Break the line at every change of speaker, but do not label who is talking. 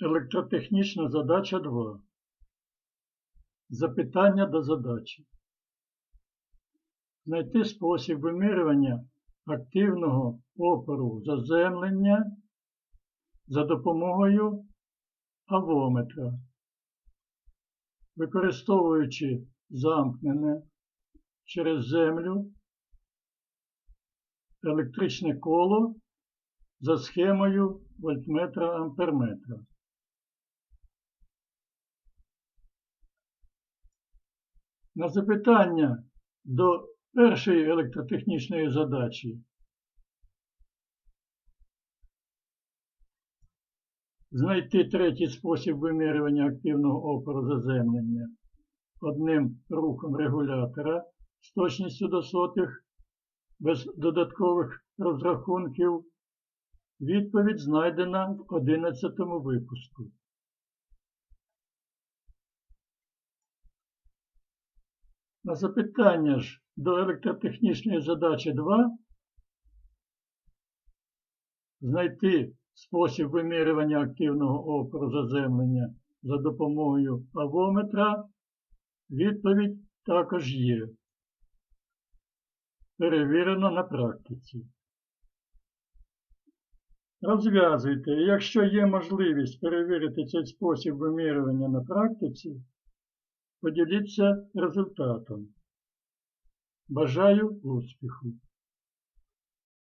Електротехнічна задача 2. Запитання до задачі. Знайти спосіб вимірювання активного опору заземлення за допомогою авометра, використовуючи замкнене через землю електричне коло за схемою вольтметра амперметра. На запитання до першої електротехнічної задачі знайти третій спосіб вимірювання активного опору заземлення одним рухом регулятора з точністю до сотих без додаткових розрахунків. Відповідь знайдена в 11 випуску. На запитання ж до електротехнічної задачі 2 знайти спосіб вимірювання активного опору заземлення за допомогою авометра. Відповідь також є. Перевірено на практиці. Розв'язуйте, якщо є можливість перевірити цей спосіб вимірювання на практиці, поділіться результатом. Бажаю успіху!